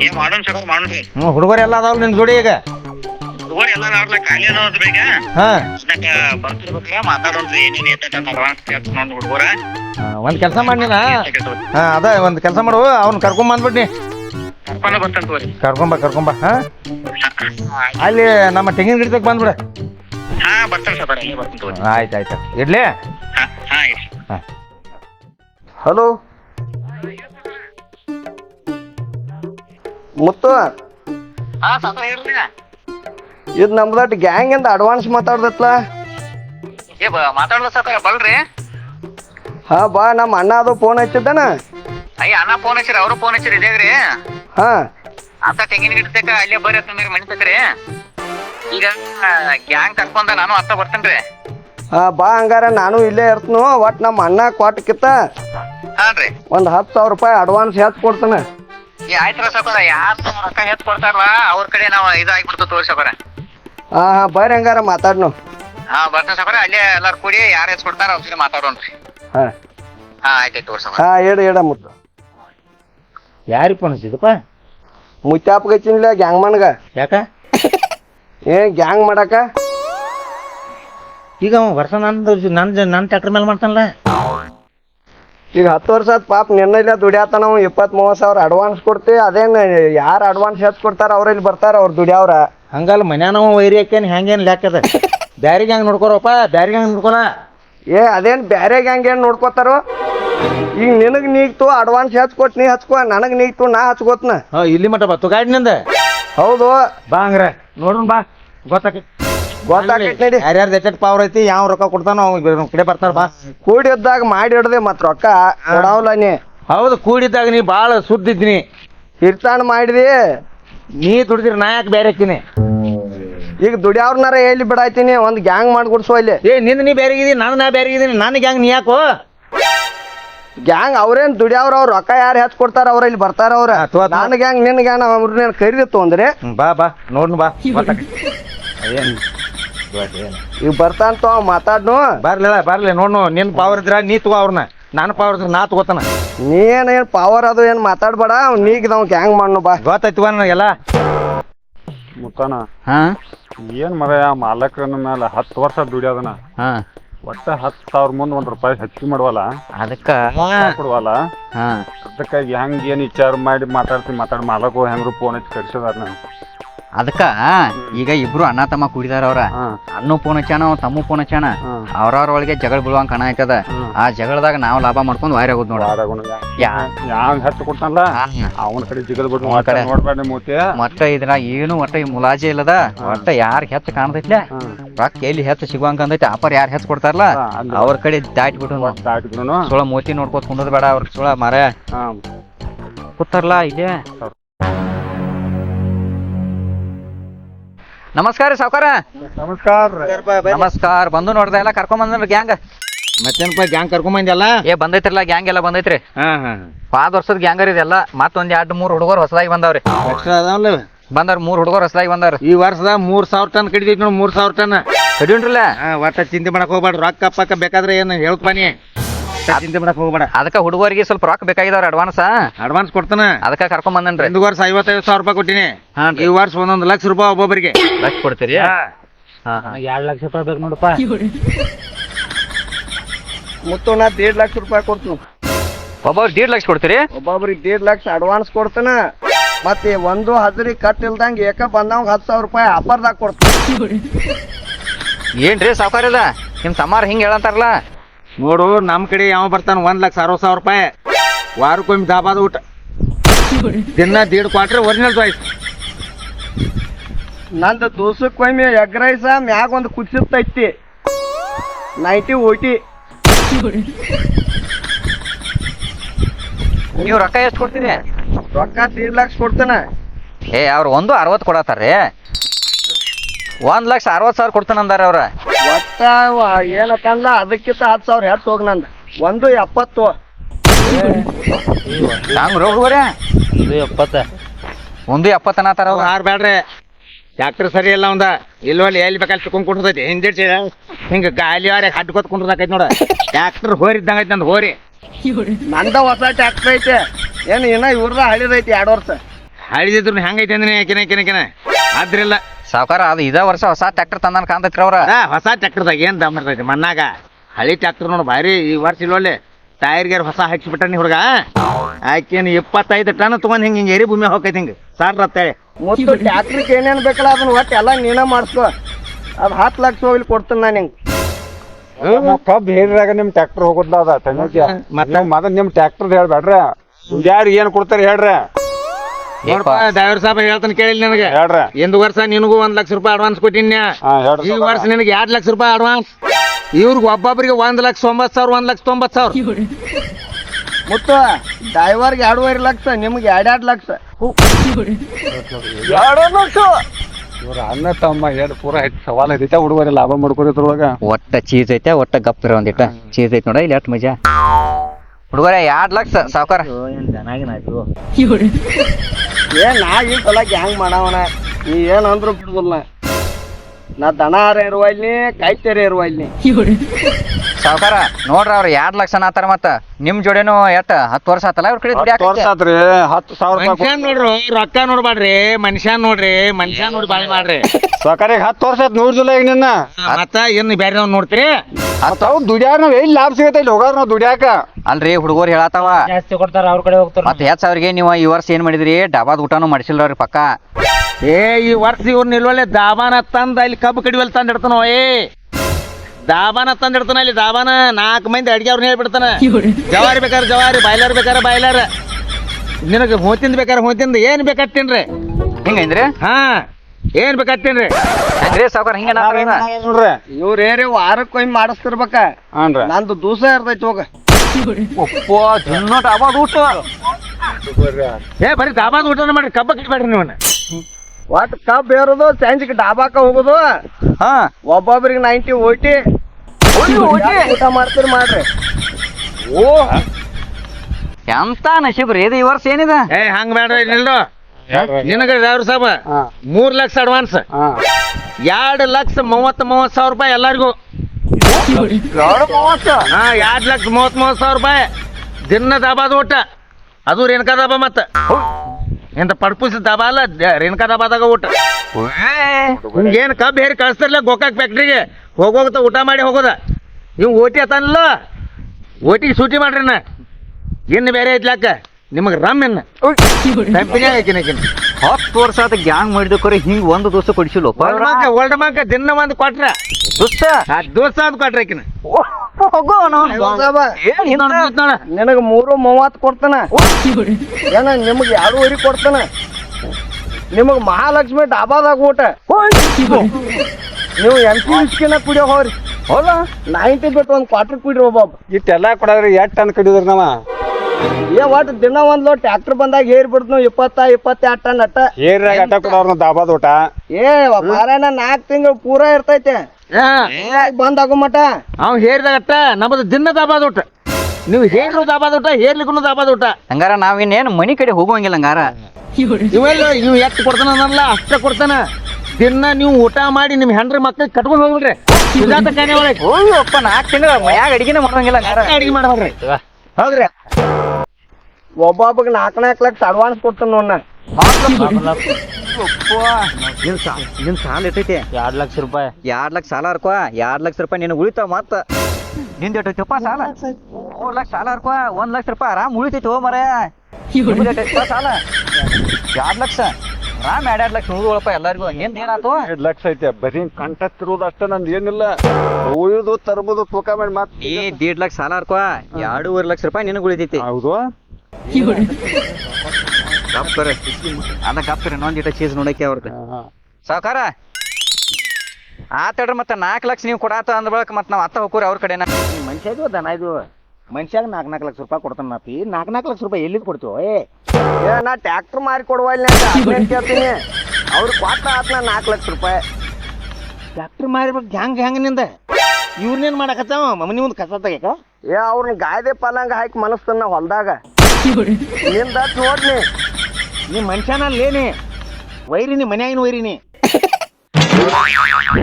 Speaker 2: ಏ ಮಾಡೋಣ ಸರ್ ಮಾಡೋಣ
Speaker 1: ಹ್ಞೂ ಹುಡುಗರು ಎಲ್ಲ ಅದಾವಲ್ಲ ನಿನ್ನ ಜೋಡಿ ಈಗ?
Speaker 2: ಹುಡುಗರು ಎಲ್ಲ ಖಾಲಿ ಈಗ.
Speaker 1: ಹಾ.
Speaker 2: ಅದಕ್ಕ ಬರ್ತಿರ್ಬೇಕ್ರ ಮಾತಾಡೋಣ್ರಿ ಏನೇನ್ ಏತೈತೆ ಅಂತ ಅಡ್ವಾನ್ಸ್ ಕೇಳ್ತ ನೋಡಿ ಹುಡುಗರ.
Speaker 1: ಹಾ, ಒಂದ್ ಕೆಲಸ ಮಾಡಿನ ಹಾಂ ಅದ ಒಂದ್ ಕೆಲಸ ಮಾಡು ಅವ್ನ ಕರ್ಕೊಂಡ್ ಬಂದ್ಬಿಡ್ನಿ
Speaker 2: ಕರ್ಕೊಂಡು ಬರ್ತಾನೆ ತಗೋರಿ.
Speaker 1: ಕರ್ಕೊಂಬ ಕರ್ಕೊಂಬ ಹಾಂ. ಅಲ್ಲಿ ನಮ್ಮ ತೆಂಗಿನ ಗಿಡದಾಗ ಬಂದ್ಬಿಡ. ಆಯ್ತು ಆಯ್ತು. ಇಡ್ಲಿ.
Speaker 2: ಹಾ.
Speaker 3: ಹಲೋ? ಮುತ್ತು? ಇದು ನಮ್ದಟ್ ಗ್ಯಾಂಗ್ ಅಂತ ಅಡ್ವಾನ್ಸ್ ಮಾತಾಡ್ದತ್ಲ?
Speaker 2: ಏ ಬಾ ಮಾತಾಡಲ್ಲ ಸಫರ ಬಲ್ರಿ.
Speaker 3: ಹಾ ಬಾ ನಮ್ಮ ಅಣ್ಣ ಅದು ಫೋನ್ ಹಚ್ಚಿದ್ದಾನ?
Speaker 2: ಅಯ್ಯ ಅಣ್ಣ ಫೋನ್ ಹಚ್ಚಿರಿ ಅವರು ಫೋನ್ ಹಚ್ಚಿರಿ ಇದೇಗ್ರಿ
Speaker 3: ಹಾ.
Speaker 2: ಅಂತ ತೆಂಗಿನ ಗಿಡ ಅಲ್ಲೇ ಬರ್ರಿ ಅಂತಂದ್ರಿ ಮನಿ ತಕ್ರಿ ಈಗ ಗ್ಯಾಂಗ್ ಕರ್ಕೊಂಡ ನಾನು ಅತ್ತ ಬರ್ತೇನ್ರಿ
Speaker 3: ಹಾ ಬಾ ಹಂಗಾರ ನಾನು ಇಲ್ಲೇ ಇರ್ತನು ಒಟ್ ನಮ್ಮ ಅಣ್ಣ ಕೊಟ್ಟಕಿತ್ತ
Speaker 2: ಹಾನ್ರಿ.
Speaker 3: ಒಂದ್ ಹತ್ತು ಸಾವಿರ ರೂಪಾಯಿ ಅಡ್ವಾನ್ಸ್ ಹೆಚ್ಚು ಕೊಡ್ತಾನೆ.
Speaker 2: ಈ ಆಯ್ತರ ಸಕರ ಯಾರು ರೊಕ್ಕ ಹೆಚ್ಚು ಕೊಡ್ತಾರಲ್ಲ ಅವ್ರ ಕಡೆ ನಾವು ಇದಾಗ್ಬಿಡ್ತು ತೋರಿ ಸಕರ
Speaker 3: ಹಾ ಹಾ ಬರ್ರಿ ಹಂಗಾರ ಮಾತಾಡ್ನು.
Speaker 2: ಹಾ ಬರ್ತೇನೆ ಸಕರ ಅಲ್ಲೇ ಎಲ್ಲಾರು ಕೂಡಿ ಯಾರು ಹೆಚ್ಚು ಕೊಡ್ತಾರ ಅವ್ರ ಕಡೆ ಮಾತಾಡೋಣ್ರಿ.
Speaker 3: ಹಾ.
Speaker 2: ಹಾ ಆಯ್ತಾಯ್ತು ತೋರಿ ಸಕರ
Speaker 3: ಹಾ ಏಡ ಏಡ ಮುತ್ತು
Speaker 1: ಯಾರಿಗೆ ಫೋನ್ ಹಚ್ಚಿದಪ್ಪ
Speaker 3: ಮುತ್ಯಾಪ್ಗೆ ಹಚ್ಚಿನಿಲ್ಲ ಗ್ಯಾಂಗ್ ಮನ್ಗ
Speaker 1: ಯಾಕ?
Speaker 3: ಏ ಗ್ಯಾಂಗ್ ಮಾಡಕ?
Speaker 1: ಈಗ ಅವ ವರ್ಷ ನಂದು ನನ್ನ ನನ್ನ ಟ್ಯಾಕ್ಟರ್ ಮೇಲೆ ಮಾಡ್ತಾನಲ್ಲ.
Speaker 3: ಈಗ ಹತ್ತು ವರ್ಷ ಆದ ಪಾಪ ನಿನ್ನೆಲ್ಲ ದುಡಿಯಾತ ನಾವು ಇಪ್ಪತ್ತ್ ಮೂವತ್ತು ಸಾವಿರ ಅಡ್ವಾನ್ಸ್ ಕೊಡ್ತಿ ಅದೇನ್ ಯಾರು ಅಡ್ವಾನ್ಸ್ ಹೆಚ್ಚು ಕೊಡ್ತಾರ ಅವ್ರಲ್ಲಿ ಬರ್ತಾರ ಅವ್ರು ದುಡಿಯವ್ರ.
Speaker 1: ಹಂಗಲ್ಲ ಮನ್ಯಾನ ವೈರಿ ಹಾಕೇನು ಹೆಂಗೇನು ಲೆಕ್ಕದ ಬ್ಯಾರಿಗೆ ಹೆಂಗೆ ನೋಡ್ಕೊರಪ್ಪ ಬ್ಯಾರಿಗೆ ಹೆಂಗೆ ನೋಡ್ಕೊಳ
Speaker 3: ಏ ಅದೇನ್ ಬ್ಯಾರೆ ಗ್ಯಾಂಗ್ ಏನು ನೋಡ್ಕೋತಾರೋ? ಈಗ ನಿನಗೆ ನೀಗ್ತು ಅಡ್ವಾನ್ಸ್ ಹೆಚ್ಚು ಕೊಟ್ಟು ನೀ ಹಚ್ಕೋ ನನಗ್ ನೀಗ್ತು ನಾ ಹಚ್ಕೋತ್ನ.
Speaker 1: ಹಾಂ ಇಲ್ಲಿ ಮಟ್ಟ ಬತ್ತು ಗಾಡಿನಿಂದ
Speaker 3: ಹೌದು.
Speaker 1: ಬಾ ಹಂಗ್ರೆ ನೋಡ್ರಿ ಬಾ ಗೊತ್ತಾಕೈತಿ
Speaker 3: ಗೊತ್ತಾಕೈತ್ ನಡಿ.
Speaker 1: ಯಾರ್ಯಾರ್ದು ಎಚ್ಚೆಟ್ ಪಾವರ್ ಐತಿ ಯಾವ ರೊಕ್ಕ ಕೊಡ್ತಾನೋ ನಮ್ ಕಡೆ ಬರ್ತಾರ ಬಾ.
Speaker 3: ಕೂಡಿದ್ದಾಗ ಮಾಡಿ ಹಿಡ್ದೆ ಮತ್ ರೊಕ್ಕ. ಕೊಡವಲ್ಲ ನೀ.
Speaker 1: ಹೌದು ಕೂಡಿದ್ದಾಗ ನೀ ಭಾಳ ಸುದ್ದಿದ್ನಿ
Speaker 3: ಇರ್ತಾಣ ಮಾಡಿದಿ.
Speaker 1: ನೀ ದುಡ್ದಿರ ನಾ ಯಾಕೆ ಬೇರೆ ಹಾಕಿನಿ
Speaker 3: ಈಗ ದುಡಿಯವ್ರನ್ನಾರ ಎಲ್ಲಿ ಬಿಡಾಯ್ತೀನಿ? ಒಂದ್ ಗ್ಯಾಂಗ್ ಮಾಡ್ಕೊಡ್ಸೋ ಇಲ್ಲಿ
Speaker 1: ಏ ನಿಂದ ನೀ ಬೇರೆ ಇದೀನಿ ನಾನು ನಾ ಬೇರೆ ಇದೀನಿ ನನಗೆ ಗ್ಯಾಂಗ್ ನೀ ಯಾಕೋ?
Speaker 3: ಗ್ಯಾಂಗ್ ಅವ್ರೇನ್ ದುಡಿಯವ್ರ ಅವ್ರ ರೊಕ್ಕ ಯಾರು ಹೆಚ್ಚು ಕೊಡ್ತಾರ ಅವ್ರ ಇಲ್ಲಿ ಬರ್ತಾರ ಅವ್ರ?
Speaker 1: ನಾನು
Speaker 3: ನನ್ ಗ್ಯಾಂಗ್ ನಿನ್ ಗ್ಯಾಂಗ್ ಅವ್ರನ್ನ ಕರಿದಿತ್ತು ಅಂದ್ರೆ?
Speaker 1: ಬಾ ಬಾ ನೋಡ್ನು ಬಾ ಏನು?
Speaker 3: ಈಗ ಬರ್ತಾನ ಮಾತಾಡ್ನು.
Speaker 1: ಬರ್ಲಿಲ್ಲ ಬರ್ಲಿ ನೋಡ್ನು ನಿನ್ ಪವರ್ ಇದ್ರ ನೀ ತಗೋ ಅವ್ರನ್ನ ನಾನು ಪವರ್ ಇದ್ರ ನಾ ತಗೋತಾನ.
Speaker 3: ನೀನ್ ಏನ್ ಪವರ್ ಅದು ಏನ್ ಮಾತಾಡ್ಬೇಡ ನೀಗ್ದವ್ ಗ್ಯಾಂಗ್ ಮಾಡ್ನು ಬಾ.
Speaker 1: ಗೊತ್ತಾಯ್ತು ನನಗೆಲ್ಲ.
Speaker 4: ಮುತ್ತಾನ
Speaker 1: ಹಾ?
Speaker 4: ಏನ್ ಮರ ಮಾಲಕನ ಮೇಲೆ ಹತ್ತು ವರ್ಷ ದುಡಿಯೋದನ.
Speaker 1: ಹಾ.
Speaker 4: ಒಟ್ಟ ಹತ್ತು ಸಾವಿರ ಮುಂದೆ ಒಂದ್ ರೂಪಾಯಿ ಹೆಚ್ಚಿಗೆ ಮಾಡುವಲ್ಲ?
Speaker 1: ಅದಕ್ಕ?
Speaker 4: ಕೊಡುವಲ್ಲ?
Speaker 1: ಹಾ.
Speaker 4: ಅದಕ್ಕಾಗಿ ಹೆಂಗ್ ಏನ್ ವಿಚಾರ ಮಾಡಿ ಮಾತಾಡ್ತೀನಿ ಮಾತಾಡಿ ಮಾಲಕು ಹೆಂಗ್ರು ಫೋನ್ ಹಚ್ಚಿ ಕರ್ಸಿದಾರ ನಾನು
Speaker 5: ಅದಕ್ಕ ಈಗ ಇಬ್ರು ಅಣ್ಣ ತಮ್ಮ ಕುಡಿದಾರ ಅವ್ರ. ಅಣ್ಣು ಫೋನ್ ಹಚ್ಚಾನ ಅವ್ನ ತಮ್ಮ ಫೋನ್ ಹಚ್ಚಾನ
Speaker 4: ಹ್ಮ್.
Speaker 5: ಅವ್ರವ್ರ ಒಳಗೆ ಜಗಳ ಬೀಳುವಂಗ ಕಣ ಆಯ್ತದ. ಆ ಜಗಳದಾಗ ನಾವು ಲಾಭ ಮಾಡ್ಕೊಂಡು ವೈರ ಆಗೋದ್ ನೋಡ.
Speaker 4: ಹೆಚ್ಚು ಕೊಡ್ತಾನಲ್ಲ ಅವನ ಕಡೆ ಜಗಳ ಬಿಟ್ಟು
Speaker 5: ಇದ್ರಾಗ ಏನು ಒಟ್ಟ ಮುಲಾಜಿ ಇಲ್ಲದ. ಒಟ್ಟ ಯಾರ ಹೆಚ್ಚ ಕಾಣ್ತೈತ್ಲ.
Speaker 4: ಹ್ಮ್.
Speaker 5: ರೊಕ್ಕ ಎಲ್ಲಿ ಹೆಚ್ಚು ಸಿಗುವಂಗ ಅಂದೈತಿ. ಆಪರ್ ಯಾರ್ ಹೆಚ್ಚು ಕೊಡ್ತಾರಲ್ಲ ಅವ್ರ ಕಡೆ ದಾಟ್ ಬಿಟ್ಟು
Speaker 4: ಒಟ್ಟ ಹಾಕಿದ್ರುನು
Speaker 5: ಸುಳ ಮೋತಿ ನೋಡ್ಕೋತ ಕುಂಡದ್ ಬೇಡ ಅವ್ರ ಸುಳ ಮರ ಕೂತಾರಲ್ಲ ಇಲ್ಲೇ? ನಮಸ್ಕಾರ ರೀ ಸಾವ್ಕಾರ.
Speaker 4: ನಮಸ್ಕಾರ
Speaker 5: ನಮಸ್ಕಾರ ಬಂದು ನೋಡ್ದ ಎಲ್ಲ ಕರ್ಕೊಂಡ್ ಬಂದ್ರಿ ಗ್ಯಾಂಗ್.
Speaker 1: ಮತ್ತೇನಪ್ಪ ಗ್ಯಾಂಗ್ ಕರ್ಕೊಂಬಂದೆಲ್ಲ
Speaker 5: ಏ ಬಂದೈತ್ರಲ್ಲ ಗ್ಯಾಂಗ್ ಎಲ್ಲ ಬಂದೈತ್ರಿ.
Speaker 1: ಹಾ ಹಾ.
Speaker 5: ಪಾದ ವರ್ಷದ ಗ್ಯಾಂಗರ್ ಇದೆಲ್ಲ ಮತ್ತೊಂದ್ ಎರಡು ಮೂರು ಹುಡುಗರು ಹೊಸದಾಗಿ ಬಂದವ್ರಿ. ಬಂದವ್ರ ಮೂರ್ ಹುಡುಗರು ಹೊಸದಾಗಿ ಬಂದವ್ರಿ.
Speaker 1: ಈ ವರ್ಷದ ಮೂರ್ ಸಾವಿರ ಟನ್ ಕಡಿದೈತಿ ನೋಡಿ ಮೂರ್ ಸಾವಿರ ಟನ್.
Speaker 5: ಕಡಿಯುಂಡ್ರಲ್ಲ?
Speaker 1: ಹಾ ಒಟ್ಟ ಚಿಂತೆ ಮಾಡಕ್ ಹೋಗ್ಬಾರ್ದು ರೊಕ್ಕ ಪಕ್ಕ ಬೇಕಾದ್ರೆ ಏನು ಹೇಳ್ತ ಬನ್ನಿ ಚಿಂತೆ ಮಾಡಕ್ ಹೋಗ್ಬೇಡ.
Speaker 5: ಅದಕ್ಕ ಹುಡುಗರಿಗೆ ಸ್ವಲ್ಪ ರೊಕ್ಕ ಬೇಕಾಗಿದಾವ್ರಿ ಅಡ್ವಾನ್ಸ್
Speaker 1: ಅಡ್ವಾನ್ಸ್ ಕೊಡ್ತಾನ.
Speaker 5: ಅದಕ್ಕ ಕರ್ಕೊಂಡ್ ಬಂದನ್ರಿ.
Speaker 1: ಒಂದು ವರ್ಷ ಐವತ್ತೈದು ಸಾವಿರ ರೂಪಾಯಿ ಕೊಟ್ಟಿನಿ. ಈ ವರ್ಷ ಒಂದೊಂದು ಲಕ್ಷ ರೂಪಾಯಿ ಒಬ್ಬೊಬ್ಬರಿಗೆ.
Speaker 5: ಲಕ್ಷ ಕೊಡ್ತೀರಿ?
Speaker 1: ಎರಡು ಲಕ್ಷ ರೂಪಾಯಿ ಬೇಕು ನೋಡಪ್ಪ.
Speaker 3: ಮುತ್ತೋಣ ನಾ ದೇಡ್ ಲಕ್ಷ ರೂಪಾಯಿ ಕೊಡ್ತೀನಿ.
Speaker 5: ಒಬ್ಬೊಬ್ರಿಗೆ ದೇಡ್ ಲಕ್ಷ ಕೊಡ್ತೀರಿ?
Speaker 3: ಒಬ್ಬೊಬ್ರಿಗೆ ದೇಡ್ ಲಕ್ಷ ಅಡ್ವಾನ್ಸ್ ಕೊಡ್ತಾನ. ಮತ್ತೆ ಒಂದು ಹಜರಿ ಕಟ್ ಇಲ್ದಂಗ ಏಕ ಬಂದವಂಗ ಹತ್ತು ಸಾವಿರ ರೂಪಾಯಿ ಆಫರ್ದಾಗ ಕೊಡ್ತೀನಿ.
Speaker 5: ಏನ್ರಿ ಸಾವ್ಕಾರ ಇಲ್ಲ ನಿಮ್ ಸಮಾರ ಹಿಂಗ್ ಹೇಳಂತಾರಲ್ಲ?
Speaker 1: ನೋಡು ನಮ್ ಕಡೆ ಯಾವ ಬರ್ತಾನ ಒಂದ್ ಲಕ್ಷ ಅರವತ್ ಸಾವಿರ ರೂಪಾಯಿ. ವಾರಕ್ಕೊಮ್ಮೆ ದಾಬಾದ ಊಟ. ದಿನ ದೀಡ್ ಕ್ವಾರ್ಟರ್ ಒರಿಜಿನಲ್ ಚಾಯ್ಸ್
Speaker 3: ನಂದು ದೋಸಕ್ಕೊಮ್ಮೆ ಎಗ್ ರೈಸ ಮ್ಯಾಗ ಒಂದು ಕುದಿಸಿರ್ತೈತಿ. ನೈಟಿ ಓಟಿ
Speaker 5: ನೀವು ರೊಕ್ಕ ಎಷ್ಟು ಕೊಡ್ತೀನಿ
Speaker 3: ರೊಕ್ಕ ತೀರ್ ಲಕ್ಷ ಕೊಡ್ತೇನೆ.
Speaker 5: ಏ ಅವ್ರು ಒಂದು ಅರವತ್ತು ಕೊಡತ್ತಾರ್ರಿ. ಒಂದ್ ಲಕ್ಷ ಅರವತ್ ಸಾವಿರ ಕೊಡ್ತಾನ ಅಂದಾರ ಅವ್ರ.
Speaker 3: ಒಟ್ಟ ಏನಕ್ಕಂದ ಅದಕ್ಕಿಂತ ಹತ್ತು ಸಾವಿರ ಹೆಚ್ಚು ಹೋಗ್ ನಂದು. ಒಂದು ಎಪ್ಪತ್ತು.
Speaker 5: ಹಂಗ್ ಒಂದು ಎಪ್ಪತ್ತನತ್ತಾರ ಅವ್ರ.
Speaker 1: ಆರು ಬೇಡ್ರಿ ಟ್ಯಾಕ್ಟರ್ ಸರಿ ಇಲ್ಲ ಒಂದ ಇಲ್ಲಿ ಎಲ್ಲಿ ಬೇಕಲ್ಲಿ ಚಿಕ್ಕೊಂಡ್ ಕುಂಡ್ತೈತಿ ಹಿಂದಿಡ್ಸಿ ಹಿಂಗ ಗಾಲಿ ಆರೆ ಹಡ್ಕೋತ ಕುಂಡ್ರದಾಕೈತಿ ನೋಡ. ಟ್ಯಾಕ್ಟರ್ ಹೋರಿ ಇದ್ದಂಗ ಐತಿ ನಂದು ಹೋರಿ.
Speaker 3: ನಂದ ಹೊಸ ಟ್ಯಾಕ್ಟರ್ ಐತೆ. ಏನು ಇನ್ನ ಇವ್ರದ ಹಳಿದೈತಿ ಎರಡು ವರ್ಷ.
Speaker 1: ಹಳಿದಿದ್ರು ಹೆಂಗೈತಿ ಅಂದ್ರೆ? ಕಿನ ಕಿನ ಕಿನ. ಆದ್ರಿಲ್ಲ.
Speaker 5: ಸಾವ್ಕಾರ ಅದು ಇದೇ ವರ್ಷ ಹೊಸ ಟ್ರ್ಯಾಕ್ಟರ್ ತಂದಾನ ಕಾಣ್ತೈತ್ರಿ ಅವ್ರ.
Speaker 1: ಆ, ಹೊಸ ಟ್ಯಾಕ್ಟರ್ದಾಗ ಏನ್ ದಮ್ ಇರ್ತೈತಿ ಮನ್ನಾಗ ಹಳಿ ಟ್ಯಾಕ್ಟರ್ ನೋಡು ಭಾರಿ ಈ ವರ್ಷ ಇಲ್ಲೊಳ್ಳೆ. ಟೈರ್ ಗೇರ್ ಹೊಸ ಹಾಕ್ಸಿಬಿಟ್ಟಾನಿ ಹುಡುಗ. ಆಕೇನು ಇಪ್ಪತ್ತೈದು ಟನ್ ತಗೊಂಡ್ ಹಿಂಗ ಹಿಂಗೆ ಎರಿ ಭೂಮಿ ಹೋಗೈತಿ ಹಿಂಗ. ಸಾರ್ ಅಂತೇಳಿ
Speaker 3: ಮತ್ತು ಟ್ಯಾಕ್ಟ್ರಿಗೆ ಏನೇನು ಬೇಕಲ್ಲ ಅದನ್ನ ಒಟ್ಟು ಎಲ್ಲ ನೀನ ಮಾಡಿಸ್ಕೋ. ಅದು ಹತ್ತು ಲಕ್ಷ ಹೋಗ್ಲಿ ಕೊಡ್ತೀನಿ ನಾನು ಹಿಂಗೆ
Speaker 4: ಕಬ್ಬು ಹೇರಿದಾಗ ನಿಮ್ ಟ್ರ್ಯಾಕ್ಟರ್ ಹೋಗೋದ್ಲ ಅದ
Speaker 1: ಮತ್ತೆ?
Speaker 4: ನೀವು ನಿಮ್ಮ ನಿಮ್ ಟ್ರ್ಯಾಕ್ಟರ್ ಹೇಳ್ಬೇಡ್ರಿ ಯಾರು ಏನ್ ಕೊಡ್ತಾರ ಹೇಳ್ರಿ.
Speaker 1: ನೋಡಪ್ಪ ಡ್ರೈವರ್ ಸಾಹೇಬ್ ಹೇಳ್ತಾನೆ ಕೇಳಿಲ್ಲ ನನಗೆ.
Speaker 4: ಹೇಳ್ರಿ.
Speaker 1: ಇಂದು ವರ್ಷ ನಿನಗೂ ಒಂದ್ ಲಕ್ಷ ರೂಪಾಯಿ ಅಡ್ವಾನ್ಸ್ ಕೊಟ್ಟಿನ
Speaker 4: ಹಾ
Speaker 1: ಈ ವರ್ಷ ನಿನಗೆ ಎರಡ್ ಲಕ್ಷ ರೂಪಾಯಿ ಅಡ್ವಾನ್ಸ್ ಇವ್ರಿಗೆ ಒಬ್ಬೊಬ್ಬರಿಗೆ ಒಂದ್ ಲಕ್ಷ ಒಂಬತ್ತು ಸಾವಿರ ಒಂದ್ ಲಕ್ಷ ತೊಂಬತ್ತು ಸಾವಿರ.
Speaker 3: ಮತ್ತು ಡ್ರೈವರ್ಗೆ ಎರಡೂವರೆ ಲಕ್ಷ ನಿಮ್ಗೆ ಎರಡೆರಡು ಲಕ್ಷ. ಎರಡು ಲಕ್ಷ.
Speaker 4: ಇವ್ರ ಅಣ್ಣ ತಮ್ಮ ಎರಡು ಪೂರ ಹೆಚ್ಚು ಸವಾಲ್ ಐತೆ ಹುಡುಗರ ಲಾಭ ಮಾಡ್ಕೊರಿದ್ರೊಳಗ
Speaker 5: ಒಟ್ಟ ಚೀಸ್ ಐತೆ ಒಟ್ಟ ಗಪ್ ಇರೋ ಒಂದಿಟ್ಟ. ಚೀಸ್ ಐತೆ ನೋಡ ಇಲ್ಲಿ ಎಷ್ಟು ಮಜಾ. ಹುಡುಗರ ಎರಡ್ ಲಕ್ಷ ಸಾವ್ಕಾರ.
Speaker 3: ಏ ನಾ ಈ ಸಲಕ್ಕೆ ಗ್ಯಾಂಗ್ ಮಾಡವನ? ನೀ ಏನಂದ್ರು ಬಿಡುದಿಲ್ಲ ನಾ ದನಾರ ಇರುವ ಇಲ್ಲಿ, ಕಾಯ್ತೇರಿ ಇರುವ ಇಲ್ಲಿ.
Speaker 5: ಸಾವ್ಕಾರ ನೋಡ್ರ ಅವ್ರ ಎರಡ್ ಲಕ್ಷ ಆತಾರ ಮತ್ತ ನಿಮ್ ಜೋಡಿನೂ ಎತ್ತ ಹತ್ತು ವರ್ಷ ಆತಲ್ಲ ಅವ್ರ ಕಡೆ ದುಡ್ಯಾಕ
Speaker 4: ಹತ್ತು ವರ್ಷ ಆತ್ರಿ ಹತ್ತು ಸಾವಿರ ರೂಪಾಯಿ
Speaker 1: ನೋಡ್ರಿ ರೊಕ್ಕ ನೋಡ್ಬಾಡ್ರಿ ಮನುಷ್ಯ ನೋಡ್ರಿ ಮನುಷ್ಯ ನೋಡಿ ಬಾಳಿ ಮಾಡ್ರಿ.
Speaker 4: ಸಕಾರಿಗೆ ಹತ್ತು ವರ್ಷ ಆಯ್ತು ನೂರ್ ಜುಲೈ ನಿನ್ನ.
Speaker 1: ಮತ್ತ ಏನ್ ಬೇರೆ ನೋಡ್ತೀರಿ?
Speaker 4: ಮತ್ತ ಅವ್ ದುಡ್ಯಾರ ನಾವ್ ಎಲ್ಲಿ ಲಾಭ ಸಿಗತ್ತೆ ಇಲ್ಲಿ ಹೋಗಾರ ನಾವ್ ದುಡ್ಯಾಕ.
Speaker 5: ಅಲ್ರಿ ಹುಡುಗರು ಹೇಳತ್ತಾವ
Speaker 6: ಜಾಸ್ತಿ ಕೊಡ್ತಾರ ಅವ್ರ ಕಡೆ ಹೋಗ್ತಾರ
Speaker 5: ಮತ್ತೆ ಹೆಚ್ಚ ಅವ್ರಿಗೆ ನೀವು ಈ ವರ್ಷ ಏನ್ ಮಾಡಿದ್ರಿ? ಡಾಬಾದ್ ಊಟನೂ ಮಾಡಿಸಿಲ್ಲ ಅವ್ರಿ ಪಕ್ಕ.
Speaker 1: ಏ ಈ ವರ್ಷ ಇವ್ರ ನಿಲ್ವಲ್ಲೇ ದಾಬಾನ ತಂದ ಇಲ್ಲಿ ಕಬ್ಬು ಕಡಿವಲ್ ತಂದಿಡ್ತಾನೋ ಏ. ದಾಬಾನ ತಂದಿಡ್ತಾನ ಇಲ್ಲಿ ದಾಬಾನ. ನಾಲ್ಕು ಮಂದಿ ಅಡಿಗೆ ಅವ್ರನ್ನ ಹೇಳ್ಬಿಡ್ತಾನ. ಜವಾರಿ ಬೇಕಾರೆ ಜವಾರಿ ಬಾಯ್ಲರ್ ಬೇಕಾರೆ ಬಾಯ್ಲರ್. ನಿನಗೆ ಹೋತಿಂದ ಬೇಕಾರೆ ಹೋತಿಂದ ಏನ್ ಬೇಕಾಗ್ತೀನ್ರಿ
Speaker 5: ಹಿಂಗಂದ್ರೆ
Speaker 1: ಹಾ ಏನ್ ಬೇಕಾಗ್ತೀನ್ರಿ
Speaker 5: ಅಂದ್ರೆ ಸಾವುಕಾರ ಹಿಂಗ
Speaker 4: ನೋಡ್ರಿ
Speaker 3: ಇವ್ರ ಏರಿ ವಾರಕ್ಕೊಮ್ಮೆ ಮಾಡಿಸ್ತಿರ್ಬೇಕ.
Speaker 4: ಹಾನ್ರಿ.
Speaker 3: ನಂದು ದೂಸ ಇರ್ತೈತಿ ಹೋಗ.
Speaker 5: ಡಾಬಾದ್ ಊಟ.
Speaker 1: ಏ ಬರೀ ದಾಬಾದ ಊಟನ ಮಾಡಿ ಕಬ್ಬ ಕಟ್ಬೇಡ್ರಿ ನೀವನ್ನ.
Speaker 3: ಒಟ್ಟು ಕಬ್ ಏರೋದು ಸಂಜೆಗೆ ಡಾಬಾಕ ಹೋಗೋದು.
Speaker 5: ಹಾ.
Speaker 3: ಒಬ್ಬೊಬ್ರಿಗೆ ನೈಂಟಿ ಓಟಿ. ಊಟ ಮಾಡ್ತೀರಿ ಮಾಡ್ರಿ.
Speaker 5: ಓ. ಎಂತ ನಶೀಬ್ ರೀ? ಇದು ಈ ವರ್ಷ ಏನಿದೆ?
Speaker 1: ಏ ಹಂಗ ಬೇಡ್ರಿ ನಿಲ್ಲು ನಿನಗೆ ಯಾರು ಸಾಬ. ಮೂರ್ ಲಕ್ಷ ಅಡ್ವಾನ್ಸ್ ಎರಡು ಲಕ್ಷ ಮೂವತ್ತು ಮೂವತ್ತು ಸಾವಿರ ರೂಪಾಯಿ ಎಲ್ಲರಿಗೂ. ಹಾ ಎರಡ್ ಲಕ್ಷ ಮೂವತ್ ಮೂವತ್ ಸಾವಿರ ರೂಪಾಯಿ. ದಿನ ದಾಬಾದ ಊಟ ಅದು ರೇಣುಕಾ ದಾಬಾ ಮತ್ತ. ಎಂತ ಪಡ್ಪುಸ್ ದಬಾಲ ಅಲ್ಲ ರೇಣುಕಾ ದಬಾದಾಗ ಊಟ. ಏನ್ ಕಬ್ಬು ಹೇರಿ ಕಳಿಸ್ತಾರಲ್ಲ ಗೋಕಾಕ್ ಫ್ಯಾಕ್ಟ್ರಿಗೆ ಹೋಗೋಗ್ತ ಊಟ ಮಾಡಿ ಹೋಗೋದ. ಇವ್ ಓಟಿ ಅತಾನಲ್ಲ? ಓಟಿಗೆ ಸೂಟಿ ಮಾಡ್ರಿ ಇನ್ನು ಬೇರೆ ಐತ್ಲಾಕ ನಿಮಗೆ ರಮ್ಯನ್ನ ಕಂಪನಿಯಾಗ ಹಾಕಿನ
Speaker 5: ಹತ್ತು ವರ್ಷ ಆತ ಗ್ಯಾಂಗ್ ಮಾಡಿದ್ರೆ ಹಿಂಗ್ ಒಂದು ದೋಸೆ ಕೊಡಿಸಿಲ್ಲ.
Speaker 1: ವರ್ಲ್ಡ್ ಮಾಕ ಮಾಕ ದಿನ ಒಂದು ಕೊಟ್ರ.
Speaker 5: ದೋಸ್ತ
Speaker 1: ಆ ದೋಸ್ತ ಅದು ಕೊಟ್ರ ಆಕಿನ
Speaker 3: ನಿನಗ ಮೂರು ಮೂವತ್ತು ಕೊಡ್ತಾನ. ಏನ ನಿಮ್ಗೆ ಎರಡೂವರೆ ಕೊಡ್ತಾನ. ನಿಮಗ್ ಮಹಾಲಕ್ಷ್ಮಿ ಡಾಬಾದಾಗ ಊಟ ನೀವು ಎಂ ಪಿ ಇಸ್ಕಿನ ಕುಡಿಯೋ ಹೋಗ್ರಿ.
Speaker 5: ಹೌದಾ?
Speaker 3: ನೈಂಟಿ ಬಿಟ್ಟು ಒಂದು ಕ್ವಾರ್ಟರ್ ಕುಡಿರಿ ಒಬ್ಬ
Speaker 4: ಇಟ್ಟೆಲ್ಲ ಕೊಡೋದ್ರಿ ಎಷ್ಟು ಟನ್ ಕಡಿದ್ರಿ ನಾವ?
Speaker 3: ಏ ಒಟ್ಟು ದಿನ ಒಂದ್ ಲೋಟ್ ಟ್ರ್ಯಾಕ್ಟರ್ ಬಂದಾಗ ಹೇರ್ ಬಿಡ್ತು ಇಪ್ಪತ್ತ ಇಪ್ಪತ್ತೆರಡು ಟನ್ ಅಟ್ಟ.
Speaker 4: ಏರ್ಯಾಗ ದಾಬಾದ ಊಟ?
Speaker 3: ಏ ಮಾರಾಯಣ ನಾಲ್ಕು ತಿಂಗಳು ಪೂರಾ ಇರ್ತೈತೆ. ಬಂದ್ ಆಗೋ ಮಟ
Speaker 1: ಅವ್ ಹೇರಿದಾಗ ಅಟ್ಟ ನಮ್ಮದು ದಿನ ದಾಬಾದ ಊಟ. ನೀವು ಹೇರ್ಲು ದಾಬಾದ ಊಟ ಹೇರ್ಲಿಕ್ಕೂ ದಾಬಾದ ಊಟ.
Speaker 5: ಹಂಗಾರ ನಾವ್ ಇನ್ನೇನ್ ಮನಿ ಕಡೆ ಹೋಗುವಂಗಿಲ್ಲ ಹಂಗಾರ.
Speaker 1: ಇವೆಲ್ಲ ನೀವು ಎಷ್ಟು ಕೊಡ್ತಾನ ಅನ್ನಲ್ಲ ಅಷ್ಟ ಕೊಡ್ತಾನ. ದಿನ ನೀವು ಊಟ ಮಾಡಿ ನಿಮ್ ಹೆಂಡ್ರಿ ಮಕ್ಳಿಗೆ ಕಟ್ಕೊಂಡು ಹೋಗ್ಬಿಡ್ರಿ. ಸುಜಾತ ಕಾನೆ ಒಳಗೆ
Speaker 5: ಅಪ್ಪ ನಾಲ್ಕು ತಿಂಗಳ ಮನ್ಯಾಗ ಅಡಿಗೆನೆ ಮಾಡೋಂಗಿಲ್ಲ ಹಂಗಾರ.
Speaker 1: ಅಡಿಗೆ ಮಾಡಿ ಹೋಗ್ರಿ ಹೌದ್ರಿ.
Speaker 3: ಒಬ್ಬೊಬ್ಬಗೆ ನಾಲ್ಕು ನಾಲ್ಕು ಲಕ್ಷ ಅಡ್ವಾನ್ಸ್ ಕೊಡ್ತಾನ ನೋಡ
Speaker 5: ನಿನ್. ಸಾ ನಿನ್ ಸಾಲ ಎಷ್ಟೈತಿ
Speaker 6: ಎರಡ್ ಲಕ್ಷ ರೂಪಾಯಿ.
Speaker 5: ಎರಡ್ ಲಕ್ಷ ಸಾಲ ಹರ್ಕೋ ಎರಡ್ ಲಕ್ಷ ರೂಪಾಯಿ ನಿನ್ ಉಳಿತಾವ ಮತ್ತ. ನಿಂದ ಎಷ್ಟೈತಪ್ಪ ಸಾಲ. ಮೂರ್ ಲಕ್ಷ ಸಾಲ ಹರ್ಕೋ ಒಂದ್ ಲಕ್ಷ ರೂಪಾಯಿ ಆರಾಮ್ ಉಳಿತೈತಿ ಹೋ ಮರ ಸಾಲ. ಎರಡ್ ಲಕ್ಷ. ಆರಾಮ್ ಎರಡ್ ಎರಡ್ ಲಕ್ಷ ಉಳಿದೋಳಪ್ಪ ಎಲ್ಲರಿಗೂ. ನಿಂದ ಏನಾತು?
Speaker 4: ಎರಡ್ ಲಕ್ಷ ಐತೆ ಬರೀ ಕಂಠ ತಿರುವುದು ಅಷ್ಟ ನಂದು ಏನಿಲ್ಲ. ಉಳಿದು ತರ್ಬೋದು ತೂಕ ಮಾಡಿ ಮತ್ತೆ
Speaker 5: ಈ ದೇಡ್ ಲಕ್ಷ ಸಾಲ ಹರ್ಕೋ ಎರಡೂವರೆ ಲಕ್ಷ ರೂಪಾಯಿ ನಿನಗೆ ಉಳಿತೈತಿ.
Speaker 4: ಹೌದು?
Speaker 5: ಗಪ್ಪರೆ ಅದ ಗಪ್ಪರೆ ಇನ್ನೊಂದಿಟ ಚೀಸ್ ನೋಡಕ್ಕೆ ಅವ್ರದ್ದು ಸಾವುಕಾರ? ಆತಡ್ರಿ ಮತ್ತೆ ನಾಲ್ಕು ಲಕ್ಷ ನೀವು ಕೊಡಾತ ಅಂದ ಬಳಕ ಮತ್ತೆ ನಾವು ಅತ್ತ ಹೋಗ್ರಿ ಅವ್ರ ಕಡೆನ.
Speaker 6: ಮನುಷ್ಯ ಇದು ದನ ಇದು.
Speaker 1: ಮನುಷ್ಯಾಗ ನಾಲ್ಕು ನಾಲ್ಕು ಲಕ್ಷ ರೂಪಾಯಿ ಕೊಡ್ತಾನ ನಾಪಿ ನಾಲ್ಕು ನಾಲ್ಕು ಲಕ್ಷ ರೂಪಾಯಿ ಎಲ್ಲಿದ್ ಕೊಡ್ತೀವೋ ಏ?
Speaker 3: ನಾ ಟ್ಯಾಕ್ಟರ್ ಮಾರಿ ಕೊಡುವ ಇಲ್ಲ ಕೇಳ್ತೀನಿ. ಅವ್ರು ಕೊಟ್ಟ ಆತ್ನ ನಾಲ್ಕು ಲಕ್ಷ ರೂಪಾಯಿ.
Speaker 1: ಟ್ಯಾಕ್ಟ್ರ್ ಮಾರಿಬೇಕು ಹ್ಯಾಂಗ ಹ್ಯಾಂಗ ನಿಂದ? ಇವ್ರನ್ನೇನು ಮಾಡಕತ್ತಾವ? ಮಮ್ಮನಿ ಮುಂದೆ ಕಸ ತೆಗ್ಯಾಕ?
Speaker 3: ಏ ಅವ್ರನ್ನ ಗಾಯದೆ ಪಲ್ಲಂಗ ಹಾಕಿ ಮನಸ್ತನ್ನ ಹೊಲ್ದಾಗ. ನಿಂದ ನೋಡ್ಲಿ
Speaker 1: ನೀ ಮನುಷ್ಯನಲ್ಲೇನಿ. ವೈರಿನಿ ಮನ್ಯಾಗಿನ ವೈರಿನಿ.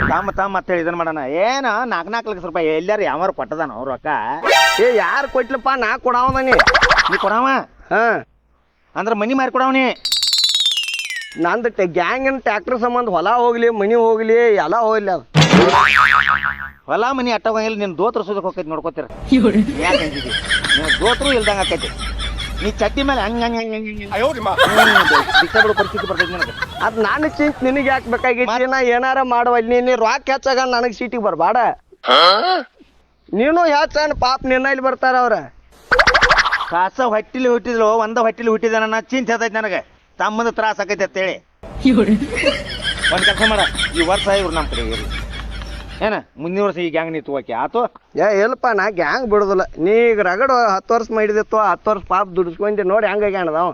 Speaker 1: ತಾಮ ತಾಮ ಮತ್ತೆ ಇದನ್ ಮಾಡೋಣ. ಏನ ನಾಲ್ಕು ನಾಲ್ಕು ಲಕ್ಷ ರೂಪಾಯಿ. ಎಲ್ಲಾರು ಯಾವಾರು ಕೊಟ್ಟದಾನ ಅವ್ರ ರೊಕ್ಕ?
Speaker 3: ಏ ಯಾರು ಕೊಟ್ಲಪ್ಪ? ನಾ ಕೊಡವನಿ
Speaker 1: ನೀ ಕೊಡವ?
Speaker 3: ಹಾ.
Speaker 1: ಅಂದ್ರ ಮನಿ ಮಾರಿ ಕೊಡವನಿ
Speaker 3: ನಂದು ಗ್ಯಾಂಗಿನ ಟ್ಯಾಕ್ಟರ್ ಸಂಬಂಧ ಹೊಲ ಹೋಗ್ಲಿ ಮನಿ ಹೋಗ್ಲಿ ಎಲ್ಲ ಹೋಗ್ಲಿ ಅದು.
Speaker 1: ಹೊಲ ಮನಿ ಅಟ್ಟ ಹೋಗಿಲ್ಲ. ನಿನ್ ದೋತ್ರ ಸುದಕ್ಕೆ ಹೋಗ್ತೈತಿ ನೋಡ್ಕೋತೀರ. ಯಾಕೆ ದೋತ್ರು ಇಲ್ದಂಗ ಆಕೈತಿ. ನೀ ಚಟ್ಟಿ ಮೇಲೆ ಹಂಗ ಹಂಗ ಹಂಗ ಬಿಟ್ಟು ಪರಿಸ್ಥಿತಿ ಬರ್ತೈತಿ ನನಗೆ.
Speaker 3: ಅದ್ ನಾನು ಚಿಂತ್ ನಿನಗೆ ಯಾಕೆ ಬೇಕಾಗಿತ್ತು? ನಾ ಏನಾರ ಮಾಡುವಲ್ಲಿ ನೀನು ರಾಕ್ ಹೆಚ್ಚಾಗ ನನಗೆ ಸೀಟಿಗೆ ಬರ್ಬಾಡ. ನೀನು ಹೆಚ್ಚ ಪಾಪ ನಿನ್ನ ಇಲ್ಲಿ ಬರ್ತಾರ ಅವ್ರ.
Speaker 1: ಕಾಸ ಹೊಟ್ಟಿಲಿ ಹುಟ್ಟಿದ್ರು ಒಂದ ಹೊಟ್ಟಿಲಿ ಹುಟ್ಟಿದ ನನ್ನ ಚಿಂತೆ ಹತ್ತೈತಿ ನನಗೆ. ತಮ್ಮದ ತ್ರಾಸ ಆಕೈತಿ ಅಂತೇಳಿ. ಒಂದ್ ಕೆಲಸ ಮಾಡ ಈ ವರ್ಷ ಇವ್ರು ನಮ್ಮ ಕಡೆ ಏನ ಮುಂದಿನ ವರ್ಷ ಈ ಗ್ಯಾಂಗ್ ನೀ ತಗೋಕೆ ಆತು?
Speaker 3: ಏ ಇಲ್ಲಪ್ಪ ನಾ ಗ್ಯಾಂಗ್ ಬಿಡುದಿಲ್ಲ. ನೀ ಈಗ ರಗಡ ಹತ್ತು ವರ್ಷ ಮಾಡಿದಿತ್ತು ಹತ್ತು ವರ್ಷ ಪಾಪ ದುಡಿಸ್ಕೊಂಡಿ ನೋಡಿ ಹೆಂಗಾಗ್ಯಾಣದ ಅವ.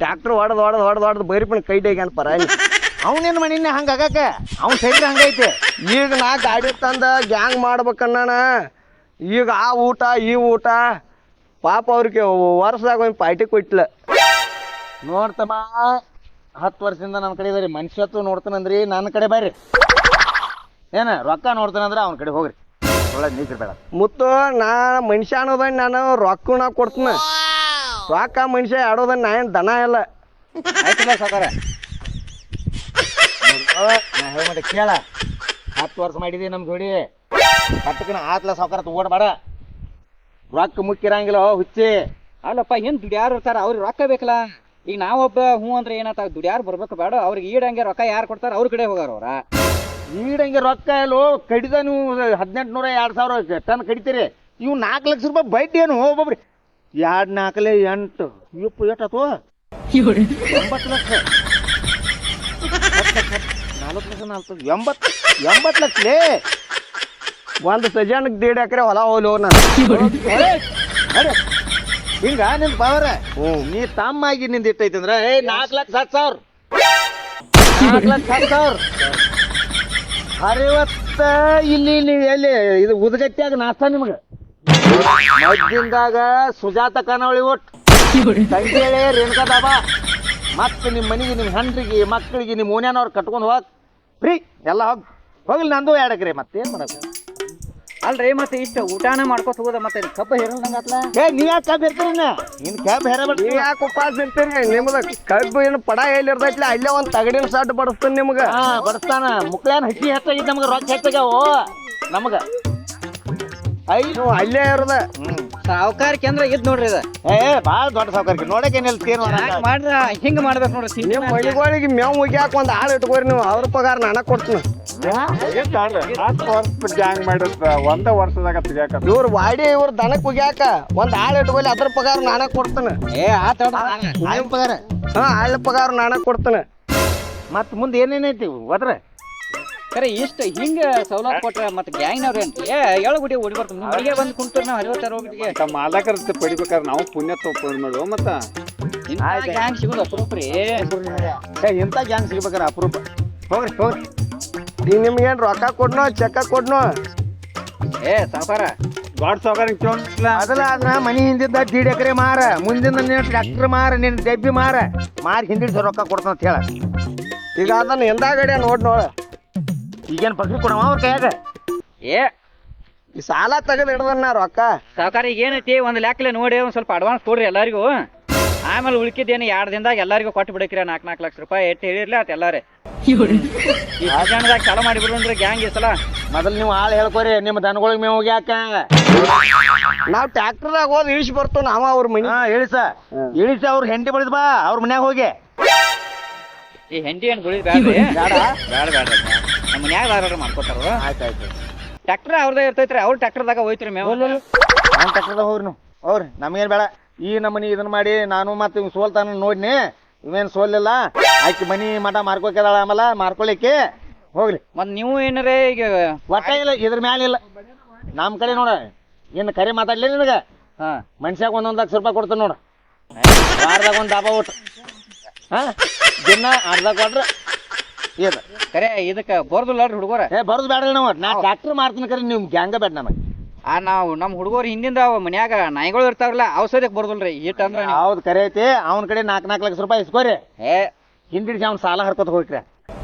Speaker 3: ಟ್ಯಾಕ್ಟರ್ ಹೊಡೆದು ಹೊಡೆದು ಹೊಡೆದು ಹೊಡೆದು ಬೈರಿಪಣ ಕೈ ಡೇಗ್ಯಾನ ಪರ
Speaker 1: ಅವನೇನು ಮಣಿನ ಹಂಗ ಆಗಾಕ ಅವ್ನ ಸೈಡ್ ಹಂಗೈತೆ
Speaker 3: ಈಗ ನಾ ಗಾಡಿ ತಂದ ಗ್ಯಾಂಗ್ ಮಾಡ್ಬೇಕನ್ನ ಈಗ ಆ ಊಟ ಈ ಊಟ ಪಾಪ ಅವ್ರಿಗೆ ವರ್ಷದಾಗ ಒಂದು ಪಾರ್ಟಿ ಕೊಟ್ಲ.
Speaker 1: ನೋಡ್ತಮ್ಮ ಹತ್ತು ವರ್ಷದಿಂದ ನನ್ನ ಕಡೆ ಇದಾರೆ. ಮನುಷ್ಯತ್ವ ನೋಡ್ತಾನಂದ್ರಿ? ನನ್ನ ಕಡೆ ಬರ್ರಿ ಏನ ರೊಕ್ಕ ನೋಡ್ತಾನಂದ್ರ ಅವ್ನ ಕಡೆ ಹೋಗ್ರಿ. ಒಳ್ಳೆ ನೀತಿರ್ಬೇಡ
Speaker 3: ಮುತ್ತು ನಾ ಮನುಷ್ಯ ಅನ್ನೋದನ್ನ ನಾನು ರೊಕ್ಕ ನಾ ಕೊಡ್ತೀನಿ. ರೊಕ್ಕ ಮನುಷ್ಯ ಆಡೋದನ್ನ ನಾ ಏನು ದನ ಇಲ್ಲ.
Speaker 1: ಆಯ್ತಲ್ಲ ಸಾಕಾರ. ನಾ ಕೇಳ. ಹತ್ತು ವರ್ಷ ಮಾಡಿದಿ ನಮ್ ಜೋಡಿ. ಕಟ್ಟಕನ ಆತ್ಲ ಸಾಕಾರ ಓಡಬೇಡ ರೊಕ್ಕ ಮುಕ್ಕಿರಂಗಿಲ್ಲ ಇರಂಗಿಲ್ಲ ಹುಚ್ಚಿ.
Speaker 5: ಅಲ್ಲಪ್ಪ ಏನ್ ದುಡ್ಯಾರು ಇರ್ತಾರ? ಅವ್ರಿಗೆ ರೊಕ್ಕ ಬೇಕಲ್ಲ. ಈಗ ನಾವೊಬ್ಬ ಹ್ಞೂ ಅಂದ್ರೆ ಏನಾತ? ದುಡ್ಯಾರು ಬರ್ಬೇಕು ಬೇಡ. ಅವ್ರಿಗೆ ಈಡಂಗೆ ರೊಕ್ಕ ಯಾರು ಕೊಡ್ತಾರ? ಅವ್ರ ಕಡೆ ಹೋಗಾರ ಅವ್ರ.
Speaker 1: ಈಡಂಗೆ ರೊಕ್ಕ ಎಲ್ಲೋ ಕಡಿದ ನೀವು ಹದಿನೆಂಟು ನೂರ ಎರಡು ಸಾವಿರ ಟನ್ ಕಡಿತೀರಿ. ಇವು ನಾಲ್ಕು ಲಕ್ಷ ರೂಪಾಯಿ ಬಡ್ಡಿ ಏನು? ಒಬ್ಬೊಬ್ರಿ. ಎರಡು ನಾಲ್ಕಲೆ ಎಂಟು. ಇಪ್ಪು ಅಥವಾ ಎಂಬತ್ತು ಲಕ್ಷ. ನಾಲ್ಕು ಲಕ್ಷ ನಾಲ್ಕು ಎಂಬತ್ತು ಎಂಬತ್ತು ಲಕ್ಷಲೇ?
Speaker 3: ಒಂದು ಸಜಾನಕ್ಕೆ ದೇಡ್ ಎಕರೆ ಹೊಲ ಹೋಲೋ ಹೋಗ್ ನಾನು
Speaker 1: ಹಿಂಗ ನಿನ್ ಪವರ.
Speaker 3: ಹ್ಞೂ
Speaker 1: ನೀ ತಮ್ಮಾಗಿ ನಿಂದ ಇಟ್ಟೈತಂದ್ರೆ ಏ ನಾಲ್ಕು ಲಕ್ಷ ಹತ್ತು ಸಾವಿರ. ನಾಲ್ಕು ಲಕ್ಷ ಹತ್ತು ಸಾವಿರ. ಅರವತ್ತ ಇಲ್ಲಿ ಇಲ್ಲಿ, ಎಲ್ಲಿ? ಇದು ಉದಗಟ್ಟಿಯಾಗ ನಾಸ್ತ ನಿಮ್ಗೆ. ಮದ್ದಿಂದಾಗ ಸುಜಾತ ಕನವಳಿ ಒಟ್ಟು ಸಂಜೆಳೆ ರೇಣುಕಾ ಬಾಬಾ. ಮತ್ತೆ ನಿಮ್ಮ ಮನೆಗೆ ನಿಮ್ಮ ಹೆಂಡ್ರಿಗೆ, ಮಕ್ಕಳಿಗೆ ನಿಮ್ಮ ಓನ್ಯಾನವ್ರು ಕಟ್ಕೊಂಡು ಹೋಗಿ ಫ್ರೀ, ಎಲ್ಲ ಹೋಗಿ ಹೋಗ್ಲಿ ನಂದು ಎರಡು ಮತ್ತೇನು ಮತ್ತೇನ್ ಮಾಡಬೇಕು
Speaker 5: ಅಲ್ರಿ ಮತ್ತೆ ಇಷ್ಟ ಊಟಾನ ಮಾಡ್ಕೊತ ಹೋಗೋದ ಮತ್ತೆ ಕಬ್ಬ ಹೇರಲ್ದಂಗತ್ಲ
Speaker 1: ಏ ನೀ ಯಾಕೆ ಕಬ್ಬ ಇರ್ತೀರಿ ನಿನ್ ಕಬ್ಬ ಹೇರ
Speaker 3: ನೀವು ಯಾಕೆ ಉಪವಾಸ ಇರ್ತೀರಿ ನಿಮ್ದು ಕಬ್ಬು ಏನು ಪಡ ಎಲ್ಲಿ ಇರ್ತೈತ್ಲಿ ಅಲ್ಲೇ ಒಂದು ತಗಡಿನ ಸಡ್ಡು ಬಡಸ್ತೀನಿ ನಿಮ್ಗ.
Speaker 1: ಹಾ ಬಡಸ್ತಾನ. ಮುಕ್ಳ್ಯಾನ ಹಸಿ ಹೆಚ್ಚಾಗಿದ್ದು ನಮ್ಗೆ ರೊಕ್ಕ ಹೆಚ್ಚಾಗ್ಯಾವ? ನಮಗ.
Speaker 3: ಐದು ಅಲ್ಲೇ ಇರೋದ.
Speaker 1: ಹ್ಮ್.
Speaker 5: ಸಾವುಕಾರಕ್ಕೆ ಅಂದ್ರೆ ಇದ್ ನೋಡ್ರಿ ಇದ.
Speaker 1: ಏ ಭಾಳ ದೊಡ್ಡ ಸಾವುಕಾರಿಕೆ. ನೋಡಕ್ಕೆ ಏನಿಲ್ಲ
Speaker 5: ಯಾಕ್ ಮಾಡ್ರ? ಹಿಂಗ ಮಾಡ್ಬೇಕು ನೋಡ್ರಿ
Speaker 3: ನಿಮ್ಮ ಮಳಿಗಳಿಗೆ ಮೇವು ಮುಗ್ಯಾಕ ಒಂದು ಆಳು ಇಟ್ಕೋರಿ ನೀವು ಅವ್ರ ಪಗಾರ ನಾನ ಕೊಡ್ತೀನಿ.
Speaker 4: ಒಂದ ವರ್ಷದಾಗ ತೆಗಿಯಾಕ?
Speaker 3: ಇವ್ರ ವಾಡಿ ಇವ್ರ ದನಕ್ಕೆ ಉಗ್ಯಾಕ ಒಂದ್ ಆಳು ಇಟ್ಕೊಳ್ಳಿ ಅದ್ರ ಪಗಾರ ನಾನ ಕೊಡ್ತೀನಿ.
Speaker 5: ಏ ಆತ
Speaker 1: ಆಯ್ ಪಗಾರ
Speaker 3: ಹಾ ಆಳ ಪಗಾರ ನಾನ ಕೊಡ್ತೀನಿ.
Speaker 1: ಮತ್ ಮುಂದೆ ಏನೇನೈತಿ ಹೋದ್ರ?
Speaker 5: ಖರೆ ಇಷ್ಟು ಹಿಂಗ ಸವಲತ್ತು ಕೊಟ್ರ ಮತ್ತೆ ಗ್ಯಾಂಗ್ನವ್ರ ಏನ್ರಿ? ಏ ಏಳು ಗುಡಿ ಓಡಿ ಬರ್ತೀವಿ ನಿಮ್ಮ ಮನೆಗೆ ಬಂದು ಕುಂತರ್ ನಾವು ಹರಿವತ್ತಾರ ಹೋಗ್ಬಿಟ್ಟಿಗೆ
Speaker 4: ತಮ್ಮ ಮಾಲಕರ ಪಡಿಬೇಕಾದ್ರೆ ನಾವು ಪುಣ್ಯ ತೊಗೊಂಡ್ ಮಾಡುವ ಮತ್ತ?
Speaker 5: ಗ್ಯಾಂಗ್ ಸಿಗೋದು ಅಪರೂಪ ರೀ.
Speaker 1: ಏ ಇಂಥ ಗ್ಯಾಂಗ್ ಸಿಗ್ಬೇಕಾರ ಅಪರೂಪ. ಹೋಗ್ರಿ ಹೋಗ್ರಿ.
Speaker 3: ಈಗ ಏನು ರೊಕ್ಕ ಕೊಡ್ನೋ ಚೆಕ್ಕ ಕೊಡ್ನೋ?
Speaker 5: ಏ ಸಾವುಕಾರ
Speaker 4: ದೊಡ್ಡ ಸಾವುಕಾರ
Speaker 1: ಅದಲ್ಲ ಅದನ್ನ ಮನಿ ಹಿಂದಿದ್ದ ದೀಡ್ ಎಕರೆ ಮಾರ ಮುಂದಿನ ನೀನು ಟ್ರ್ಯಾಕ್ಟರ್ ಮಾರ ನಿನ್ನ ಡಬ್ಬಿ ಮಾರ ಮಾರಿ ಹಿಂದಿಡ್ಸ ರೊಕ್ಕ ಕೊಡ್ತಾನ ಅಂತ ಹೇಳ.
Speaker 3: ಈಗ ಅದನ್ನ ಎಂದಾಗಡೆ ನೋಡ್ ನೋಡ.
Speaker 1: ಈಗೇನು ಪಕ್ಷಿ ಕೊಡವ ಅವ್ರ ಕೈಯಾಗ?
Speaker 5: ಏ
Speaker 3: ಈ ಸಾಲ ತಗದ್ ಹಿಡ್ದನ್ನ ರೊಕ್ಕ.
Speaker 5: ಸಾವುಕಾರ ಈಗ ಏನೈತಿ ಒಂದು ಲೆಕ್ಕಲೆ ನೋಡಿ ಒಂದು ಸ್ವಲ್ಪ ಅಡ್ವಾನ್ಸ್ ಕೊಡ್ರಿ ಎಲ್ಲರಿಗೂ. ಆಮೇಲೆ ಉಳ್ಕಿದ್ದೇನು ಎರಡು ದಿನದಾಗ ಎಲ್ಲರಿಗೂ ಕೊಟ್ಟು ಬಿಡಕ್ರಿ ನಾಲ್ಕು ನಾಲ್ಕು ಲಕ್ಷ ರೂಪಾಯಿ ಎಟ್ಟು ಹೇಳಿರ್ಲಿ ಆತ ಎಲ್ಲಾರೇ. ಈ ಸೀಸನ್ದಾಗ ಚಾಲು ಮಾಡಿ ಬಿಡ್ರಿ ಗ್ಯಾಂಗ್ ಈ ಸಲ.
Speaker 1: ಮೊದಲು ನೀವು ಆಳ್ ಹೇಳ್ಕೊರಿ ನಿಮ್ಮ ದನಗಳಿಗೆ ಮೇವು ಹೋಗ್ಯಾಕ.
Speaker 3: ನಾವು ಟ್ಯಾಕ್ಟರ್ದಾಗ ಹೋದ್ ಇಳಿಸಿ ಬರ್ತು ನಾವ ಅವ್ರ ಮನಿ.
Speaker 1: ಹಾ ಇಳಿಸ. ಇಳಿಸ ಅವ್ರ ಹೆಂಡಿ ಬಳಿದ್ ಬಾ ಅವ್ರ ಮನ್ಯಾಗ ಹೋಗಿ.
Speaker 5: ಈ ಹೆಂಡಿ ಏನು ಗುಳಿ ಬೇಡ ಬೇಡ ಬೇಡ ಬೇಡ ನಮ್ಮ ಮನ್ಯಾಗ ಯಾರು ಮಾಡ್ಕೋತಾರ.
Speaker 1: ಆಯ್ತು ಆಯ್ತು
Speaker 5: ಟ್ರ್ಯಾಕ್ಟರ್ ಅವ್ರದೇ ಇರ್ತೈತ್ರಿ ಅವ್ರ ಟ್ರ್ಯಾಕ್ಟರ್ದಾಗ ಹೋಯ್ತ್ರಿ ಮೇವು.
Speaker 1: ನಾನು ತಕ್ಕದ ಹೋಗ್ರಿ ನೀವು. ಹೋಗ್ರಿ ನಮಗೇನು ಬೇಡ. ಈ ನಮ್ಮನಿ ಇದನ್ನ ಮಾಡಿ ನಾನು ಮತ್ತೆ ಇವ್ ಸೋಲ್ತಾನ ನೋಡ್ನಿ. ಇವೇನು ಸೋಲಿಲ್ಲ ಆಯ್ತು ಮನಿ ಮಠ ಮಾರ್ಕೋಕೆದಾಳ ಆಮೇಲೆ ಮಾರ್ಕೊಳಿಕ್ಕೆ ಹೋಗ್ಲಿ.
Speaker 5: ಮತ್ ನೀವು ಏನಾರೇ ಈಗ?
Speaker 1: ಒಟ್ಟ ಇಲ್ಲ ಇದ್ರ ಮ್ಯಾಲ ಇಲ್ಲ. ನಮ್ಮ ಕಡೆ ನೋಡ ಇನ್ನು ಕರೆ ಮಾತಾಡ್ಲಿ ನಿನಗ?
Speaker 5: ಹಾ.
Speaker 1: ಮನ್ಷ್ಯಾಗ ಒಂದೊಂದು ಲಕ್ಷ ರೂಪಾಯಿ ಕೊಡ್ತಾನೆ ನೋಡು. ವಾರದಾಗ ಒಂದು ಡಾಬಾ ಊಟ. ಹಾ? ದಿನ ಅರ್ಧ ಕೊಟ್ರೆ ಇದು
Speaker 5: ಕರೆ ಇದಕ್ಕ ಬರ್ದಿಲ್ಲ ಹುಡುಗರ?
Speaker 1: ಏ ಬರೋದು ಬೇಡ ನಾವು. ನಾ ಟ್ರ್ಯಾಕ್ಟರ್ ಮಾಡ್ತೀನಿ ಕರೆ ನೀವು ಗ್ಯಾಂಗ ಬೇಡ ನಮಗೆ.
Speaker 5: ಆ ನಾವು ನಮ್ಮ ಹುಡುಗರು ಹಿಂದಿಂದ ಅವ ಮನ್ಯಾಗ ನಾಯಿಗಳು ಇರ್ತಾವಲ್ಲ ಔಷಧಕ್ಕೆ ಬರ್ದಿಲ್ರಿ ಇಟ್ ಅಂದ್ರೆ
Speaker 1: ಹೌದು ಕರೆ ಐತಿ. ಅವನ ಕಡೆ ನಾಲ್ಕು ನಾಲ್ಕು ಲಕ್ಷ ರೂಪಾಯಿ ಇಸ್ಕೋರಿ.
Speaker 5: ಏ
Speaker 1: ಹಿಂದಿಡ್ಸಿ ಅವ್ನ ಸಾಲ ಹರ್ಕೊತ ಹೋಗ್ರಿ.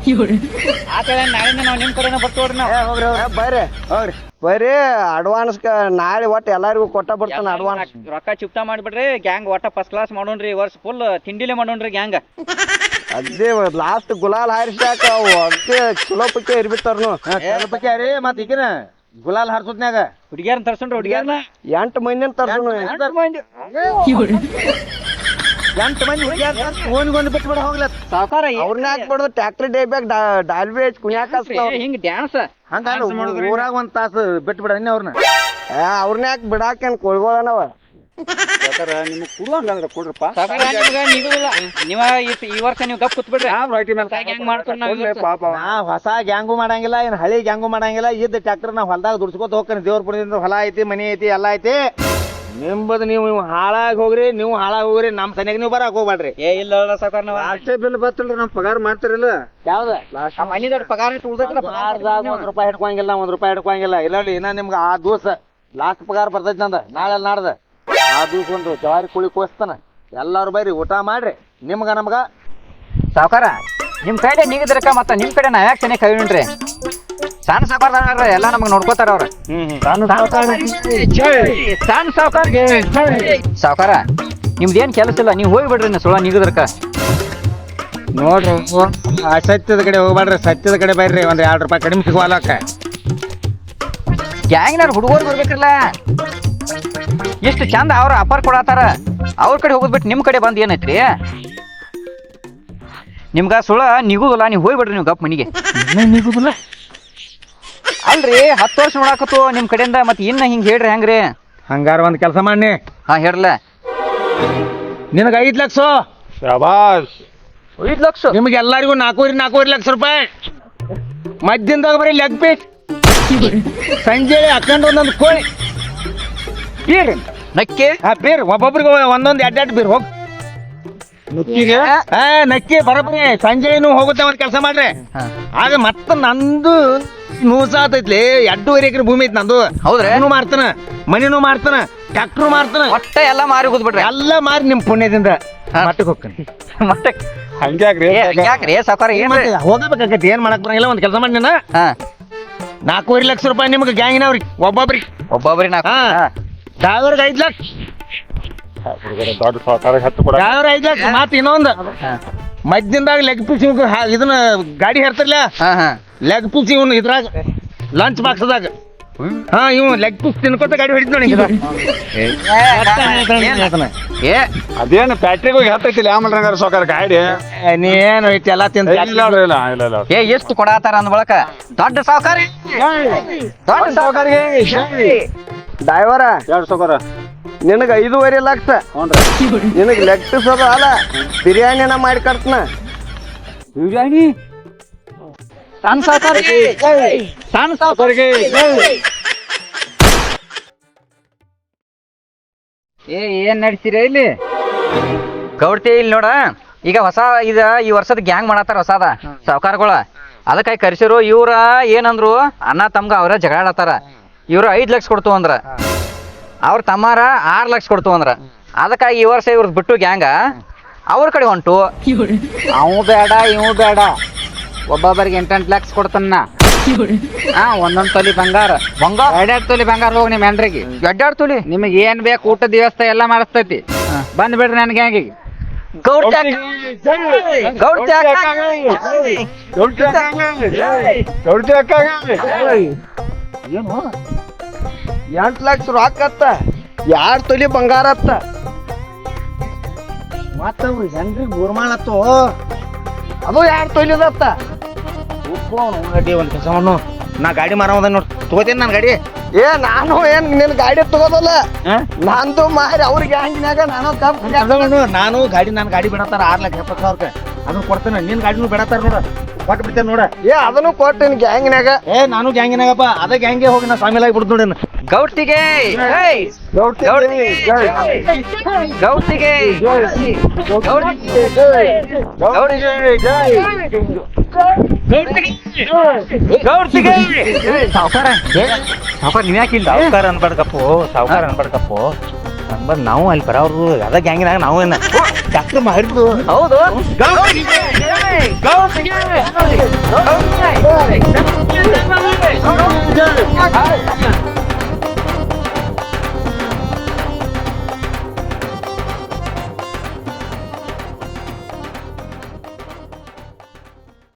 Speaker 5: ನಾವು ನಿಮ್ ಕಡೆನ ಬರ್ತೀವ್ರಿ ನಾವು.
Speaker 1: ಹೋಗ್ರಿ
Speaker 3: ಏ, ಬರ್ರಿ
Speaker 1: ಹೋಗ್ರಿ.
Speaker 3: ಬರ್ರಿ ಅಡ್ವಾನ್ಸ್ ನಾಳೆ ಒಟ್ಟು ಎಲ್ಲಾರಿಗೂ ಕೊಟ್ಟ ಬರ್ತಾನೆ ಅಡ್ವಾನ್ಸ್
Speaker 5: ರೊಕ್ಕ ಚಿಪ್ತಾ ಮಾಡ್ಬಿಡ್ರಿ ಗ್ಯಾಂಗ್ ಒಟ್ಟ ಫಸ್ಟ್ ಕ್ಲಾಸ್ ಮಾಡೋಣ್ರಿ ಈ ವರ್ಷ ಫುಲ್ ತಿಂಡಿಲೆ ಮಾಡೋಣ್ರಿ ಗ್ಯಾಂಗ್
Speaker 3: ಅದೇ ಲಾಸ್ಟ್ ಗುಲಾಲ್ ಹಾರಿಸಾಕ ಅದೇ ಚಲೋ ಪಕ್ಕೆ ಇರ್ಬಿತ್ತಾರ್ನು
Speaker 1: ಪಕ್ಕೆ ರೀ ಮತ್ತೆ ಈಗಿನ ಗುಲಾಲ್ ಹಾರಿಸೋದ್ನಾಗ
Speaker 5: ಹುಡುಗಿಯರ್ನ ತರ್ಸೋಣ್ರಿ ಹುಡುಗಿಯರ್ನ.
Speaker 3: ಎಂಟು ಮಂದಿನ ತರ್ಸನು
Speaker 1: ಎಂಟು ಮಂದಿ ಓನಿಗೊಂದು ಬಿಟ್ಟು ಬಿಡ ಹೋಗ್ಲ.
Speaker 5: ಸಾವುಕಾರ
Speaker 3: ಅವ್ರನ್ನ ಹಾಕ್ಬಾರ್ದು ಟ್ಯಾಕ್ಟ್ರಿ ಡೇ ಬ್ಯಾಗ್ ಡಾಲ್ಬಿ ಹಚ್ಚಿ ಕುಣಿಯಾಕ
Speaker 5: ಹಿಂಗ ಡ್ಯಾನ್ಸ್
Speaker 1: ಹಂಗ ಊರಾಗ ಒಂದ್ ತಾಸು ಬಿಟ್ಟು ಬಿಡ ಅವ್ರನ್ನ
Speaker 3: ಅವ್ರನ್ನ ಯಾಕೆ ಬಿಡಾಕೇನ್ ಕೊಳ್ಗೋಳನವ
Speaker 4: ನಿಮ್ಗೆ ಕೊಡುವಂಗಂದ್ರೆ ಕೊಡ್ರಪ್ಪ?
Speaker 5: ಸಾವುಕಾರ ನಿಮ್ಗ ನಿಗುದಿಲ್ಲ ನೀವ ಈ- ಈ ವರ್ಷ ನೀವು ಗಪ್ ಮಾಡ್ಕೊಂಡು ನಾವ್ ಈ ವರ್ಷ.
Speaker 4: ಪಾಪ
Speaker 1: ಹೊಸ ಗ್ಯಾಂಗು ಮಾಡಂಗಿಲ್ಲ ಏನ್ ಹಳಿ ಗ್ಯಾಂಗು ಮಾಡಂಗಿಲ್ಲ. ಇದ್ದ ಟ್ಯಾಕ್ಟರ್ ನಾ ಹೊಲದಾಗ ದುಡ್ಸ್ಕೊತ ಹೋಗ್ತಾನೆ ದೇವ್ರ ಪುಣ್ಯದಿಂದ ಹೊಲ ಐತಿ ಮನಿ ಐತಿ ಎಲ್ಲ ಐತಿ. ನಿಂಬದ್ ನೀವು ಹಾಳಾಗಿ ಹೋಗ್ರಿ ನೀವು ಹಾಳಾಗಿ ಹೋಗ್ರಿ ನಮ್ ಸನಿಯಾಗ ನೀವು ಬರಾಕ್ ಹೋಗ್ಬೇಡ್ರಿ
Speaker 5: ಏ ಇಲ್ಲ
Speaker 4: ಅಷ್ಟೇ ಬಿಲ್ ಬತ್ತಲ್ರಿ ನಮ್ ಪಗಾರ ಮಾಡ್ತಿರಲ್ಲ.
Speaker 1: ಯಾವ್ದ?
Speaker 5: ಮನಿ ದೊಡ್ಡ ಪಗಾರ
Speaker 1: ಒಂದ್ ರೂಪಾಯಿ ಹಿಡ್ಕೊಂಗಿಲ್ಲ ಒಂದ್ ರೂಪಾಯಿ ಹಿಡ್ಕೊಂಗಿಲ್ಲ ಇಲ್ಲ ಹೇಳಿ ಇನ್ನ ನಿಮ್ಗೆ ಆ ದಿವಸ ಲಾಸ್ಟ್ ಪಗಾರ ಬರ್ತೈತಿ ನಂದ ನಾಳೆ ನಾಡ್ದ. ಆ ದಿವಸ ಒಂದು ಜವಾರಿ ಕುಳಿ ಕೋಸ್ತಾನ. ಎಲ್ಲಾರು ಬೈರಿ ಊಟ ಮಾಡ್ರಿ. ನಿಮ್ಗ ನಮ್ಗ
Speaker 5: ಸಾವುಕಾರ? ನಿಮ್ ಕಡೆ ನೀಗದ್ರಕ ಮತ್ತ ನಿಮ್ ಕಡೆ ನಾ ಯಾಕೆ ಚೆನ್ನಾಗಿ ಕೈ ಸಣ್ಣ ಸಾವುಕಾರ ಎಲ್ಲ ನಮಗೆ ನೋಡ್ಕೋತಾರ ಅವ್ರ. ಸಣ್ಣ ಸಾವುಕಾರ ಸಾವುಕಾರ ನಿಮ್ದು ಏನ್ ಕೆಲಸ ಇಲ್ಲ? ನೀವು ಹೋಗಿ ಬಿಡ್ರಿ ಸುಳ ನಿಗದ್ರಕ.
Speaker 1: ನೋಡ್ರಿ ಸತ್ಯದ ಕಡೆ ಹೋಗ್ಬೇಡ್ರಿ ಸತ್ಯದ ಕಡೆ ಬರ್ರಿ ಒಂದ್ ಎರಡು ರೂಪಾಯಿ ಕಡಿಮೆ ಸಿಗುವಲ್ಲಕ್ಕ
Speaker 5: ಗ್ಯಾಂಗ್ನಾರ ಹುಡುಗರು ಬರ್ಬೇಕಲ್ಲ ಎಷ್ಟು ಚಂದ ಅವ್ರ ಅಪಾರ್ ಕೊಡತಾರ. ಅವ್ರ ಕಡೆ ಹೋಗ್ಬಿಟ್ಟು ನಿಮ್ಮ ಕಡೆ ಬಂದ್ ಏನೈತ್ರಿ? ನಿಮ್ಗ ಸುಳ ನಿಗುದಿಲ್ಲ ನೀವು ಹೋಗ್ಬಿಡ್ರಿ ನೀವು ಗಪ್ ಮನಿಗೆ.
Speaker 1: ನಿಗುದಿಲ್ಲ?
Speaker 5: ಅಲ್ರಿ ಹತ್ತು ವರ್ಷ ನೋಡಾಕತ್ತು ನಿಮ್ ಕಡೆಯಿಂದ ಮತ್ತೆ ಇನ್ನ ಹಿಂಗ್ ಹೇಳ್ರಿ ಹೆಂಗ್ರಿ
Speaker 1: ಹಂಗಾರ ಒಂದ್ ಕೆಲಸ ಮಾಡಿ
Speaker 5: ಹಾ ಹೇಳ್ರಲ್ಲ
Speaker 1: ನಿನಗ ಐದ್ ಲಕ್ಷ?
Speaker 4: ಶಬಾಸ್
Speaker 5: ಐದ್ ಲಕ್ಷ?
Speaker 1: ನಿಮ್ಗೆ ಎಲ್ಲರಿಗೂ ನಾಲ್ಕೂವರೆ ನಾಲ್ಕೂವರೆ ಲಕ್ಷ ರೂಪಾಯಿ. ಮಧ್ಯದಾಗ ಬರೀ ಲೆಗ್ ಪೀಸ್ ಸಂಜೆ ಹಾಕೊಂಡು ಒಂದೊಂದು ಕೋಳಿ ಬೀರ್
Speaker 5: ನಕ್ಕಿ?
Speaker 1: ಹಾ ಬೀರ್ ಒಬ್ಬೊಬ್ರಿಗೆ ಒಂದೊಂದು ಎರಡ್ ಎರಡು ಬೀರ್ ಹೋಗ್. ಹಾ ನಕ್ಕಿ ಬರಬ್ರಿ ಸಂಜೆನು ಹೋಗುತ್ತೆ ಒಂದ್ ಕೆಲಸ ಮಾಡ್ರಿ.
Speaker 5: ಹಾ.
Speaker 1: ಆಗ ಮತ್ತ ನಂದು ನೂಸ ಆತೈತಿ ಎರಡೂವರೆ ಎಕರೆ ಭೂಮಿ ಐತಿ ನಂದು.
Speaker 5: ಹೌದ್ರಿ?
Speaker 1: ಅದನ್ನು ಮಾಡ್ತಾನ ಮನಿನೂ ಮಾಡ್ತಾನ ಟ್ಯಾಕ್ಟ್ರು ಮಾಡ್ತಾನ
Speaker 5: ಒಟ್ಟ ಎಲ್ಲ ಮಾರಿ ಬಿಡ್ರಿ
Speaker 1: ಎಲ್ಲ ಮಾರಿ ನಿಮ್ ಪುಣ್ಯದಿಂದ. ಮಟ್ಟಕ್ಕೆ ಹೋಗ್ತಾನೆ.
Speaker 5: ಮತ್ತೆ?
Speaker 4: ಹಂಗ್ಯಾಕ್ರಿ
Speaker 5: ಯಾಕ್ರಿ ಸಾವುಕಾರ ಏನು
Speaker 1: ಹೋಗಬೇಕಾಗತ್ತೆ ಏನ್ ಮಾಡಕ್ ಬರಂಗಿಲ್ಲ ಒಂದ್ ಕೆಲಸ ಮಾಡಿ ನಾನು.
Speaker 5: ಹಾ.
Speaker 1: ನಾಲ್ಕೂವರೆ ಲಕ್ಷ ರೂಪಾಯಿ ನಿಮ್ಗೆ ಗ್ಯಾಂಗಿನವ್ರಿ ಒಬ್ಬೊಬ್ರಿಗೆ
Speaker 5: ಒಬ್ಬೊಬ್ರಿ ನಾಲ್ಕು.
Speaker 1: ಹಾ. ಸಾವಿರದ ಐದ್ ಲಕ್ಷ.
Speaker 4: ದೊಡ್ಡ ಹತ್ತು ಕೊಡ
Speaker 1: ಡ್ರೈವರ್ ಐದ್ ಲಕ್ಷ ಮಾತು ಇನ್ನೊಂದು.
Speaker 5: ಮಧ್ಯದಿಂದ
Speaker 1: ಮಧ್ಯದಾಗ ಲೆಗ್ ಪೀಸ್ ಇದನ್ನ ಗಾಡಿ ಹೇರ್ತಿರ್ಲ?
Speaker 5: ಹಾ ಹಾ.
Speaker 1: ಲೆಗ್ ಪೀಸ್ ಇವನು ಇದ್ರಾಗ ಲಂಚ್ ಬಾಕ್ಸ್ದಾಗ ಹಾ ಇವ್ ಲೆಗ್ ಪೀಸ್ ತಿನ್ಕೊತ ಗಾಡಿ ಹೊಡಿದ್ ನೋಡಿ
Speaker 5: ಏ
Speaker 4: ಅದೇನು ಫ್ಯಾಕ್ಟ್ರಿಗೆ ಹೋಗಿ ಹತ್ತೈತಿಲ್ಲ ಆಮೇಲೆ ಸೋಕಾರ ಗಾಡಿ?
Speaker 1: ನೀ ಏನು ಐತಿ ಎಲ್ಲ ತಿಂತ
Speaker 5: ಏ ಎಷ್ಟು ಕೊಡಾತಾರ ಅಂದ ಬಳಕ? ದೊಡ್ಡ ಸಾವುಕಾರಿ ದೊಡ್ಡ ಸಾವುಕಾರಿಗೆ
Speaker 3: ಡ್ರೈವರ
Speaker 4: ಎರಡು ಸಾಕಾರ
Speaker 3: ನಿನಗ ಐದೂವರೆ ಲಕ್ಷ. ನಿನಗ್ ಲೆಗ್ ಪೀಸ್ ಅದ ಅಲ್ಲ. ಬಿರಿಯಾನಿನ ಮಾಡಿ ಕಟ್ತನ
Speaker 5: ಬಿರಿಯಾನಿ? ಸಣ್ಣ ಸಾವುಕಾರಿಗೆ ಸಣ್ಣ ಸಾವುಕಾರಿಗೆ ಏ ಏನ್ ನಡ್ಸಿರ ಇಲ್ಲಿ? ಗೌಡತಿ ಇಲ್ಲಿ ನೋಡ ಈಗ ಹೊಸ ಇದ ಈ ವರ್ಷದ ಗ್ಯಾಂಗ್ ಮಾಡತ್ತಾರ ಹೊಸದ ಸಾವುಕಾರಗಳ. ಅದಕ್ಕಾಗಿ ಕರ್ಸಿರು ಇವ್ರ ಏನಂದ್ರು ಅಣ್ಣ ತಮ್ಗ ಅವ್ರ ಜಗಳಾಡತ್ತಾರ ಇವ್ರು ಐದ್ ಲಕ್ಷ ಕೊಡ್ತು ಅಂದ್ರ. ಅವ್ರ ತಮ್ಮಾರ ಆರ್ ಲಕ್ಷ ಕೊಡ್ತು ಅಂದ್ರ. ಅದಕ್ಕಾಗಿ ಈ ವರ್ಷ ಇವ್ರದ್ ಬಿಟ್ಟು ಗ್ಯಾಂಗ ಅವ್ರ ಕಡೆ ಹೊಂಟು. ಅವು ಬೇಡ ಇವು ಬೇಡ. ಒಬ್ಬೊಬ್ಬರಿಗೆ ಎಂಟೆಂಟು ಲಕ್ಷ ಕೊಡ್ತಾನ. ಹಾ ಒಂದೊಂದ್ ತೊಲಿ ಬಂಗಾರ. ಬಂಗಾರ ಎರಡೆರಡು ತೊಲಿ ಬಂಗಾರ ಹೋಗಿ ನಿಮ್ ಹೆಂಡ್ರಿಗೆ ಎರಡೆರಡು ತೊಲಿ? ನಿಮಗೆ ಏನ್ ಬೇಕು ಊಟದ ವ್ಯವಸ್ಥೆ ಎಲ್ಲ ಮಾಡಿಸ್ತೈತಿ. ಬಂದ್ ಬಿಡ್ರಿ ನನ್ಗೆ ಹೆಂಗಿಗೆ
Speaker 4: ಏನು?
Speaker 3: ಎಂಟ್ ಲಕ್ಷ ರೊಕ್ಕ ಅತ್ತ. ಯಾರ್ ತೊಲಿ ಬಂಗಾರ ಅತ್ತ?
Speaker 1: ಮತ್ತವ್ರಿ ಹೆಂಗ್ರಿ ಗುರ್ಮಾಣತ್ತು
Speaker 3: ಅದು ಯಾರ ತೊಲಿದತ್ತ?
Speaker 1: ಗಾಡಿ ಒಂದ್ ಕೆಲಸ ಮಾಡು. ನಾ ಗಾಡಿ ಮಾರೋದ ನೋಡ್ ತಗೋತೀನಿ ನಾನು ಗಾಡಿ?
Speaker 3: ಏ ನಾನು ಏನ್ ನಿನ್ನ ಗಾಡಿ ತಗೋದಲ್ಲ? ನಂದು ಮಾರಿ ಅವ್ರಿಗೆ ಹಂಗಿನಾಗ ನಾನು ತಪ್ಪು
Speaker 1: ನಾನು ಗಾಡಿ ನನ್ನ ಗಾಡಿ ಬಿಡತ್ತಾರ ಆರ್ ಲಕ್ಷ ಎಪ್ಪತ್ತು ಸಾವಿರ ಅದನ್ನು ಕೊಡ್ತೇನೆ ನಿನ್ನ ಗಾಡಿನೂ ಬಿಡತ್ತಾರ ನೋಡ. ಕೊಟ್ಟು ಬಿಡ್ತೇನೆ ನೋಡ.
Speaker 3: ಏ ಅದನ್ನು ಕೊಟ್ಟಿನ ಗ್ಯಾಂಗಿನಾಗ
Speaker 1: ಏ ನಾನು ಗ್ಯಾಂಗಿನಾಗಪ್ಪ ಅದೇ ಗ್ಯಾಂಗೆ ಹೋಗಿ ನಾ ಸ್ವಾಮಿಲಾಗಿ ಬಿಡ್ತು ನೋಡಿ!
Speaker 5: ಗೌಟಿಗೆ ಗೌಟಿಗೆ ಗೌಟಿಗೆ ಸಾವುಕಾರ. ಸಾವುಕಾರ ನೀವ್ ಯಾಕಿಲ್ಲ?
Speaker 6: ಸಾವುಕಾರ ಅನ್ಬಾರ್ದಪ್ಪು ಸಾವುಕಾರ ಅನ್ಬಾರ್ದಪ್ಪು ಅನ್ಬಾರ್ದು ನಾವು ಅಲ್ಲಿ ಬರೋರು ಅದ ಗ್ಯಾಂಗಿನಾಗ ನಾವು ಏನ ಡಾಕ್ಟರ್ ಮಾಡಿದ್ರು
Speaker 5: ಹೌದು.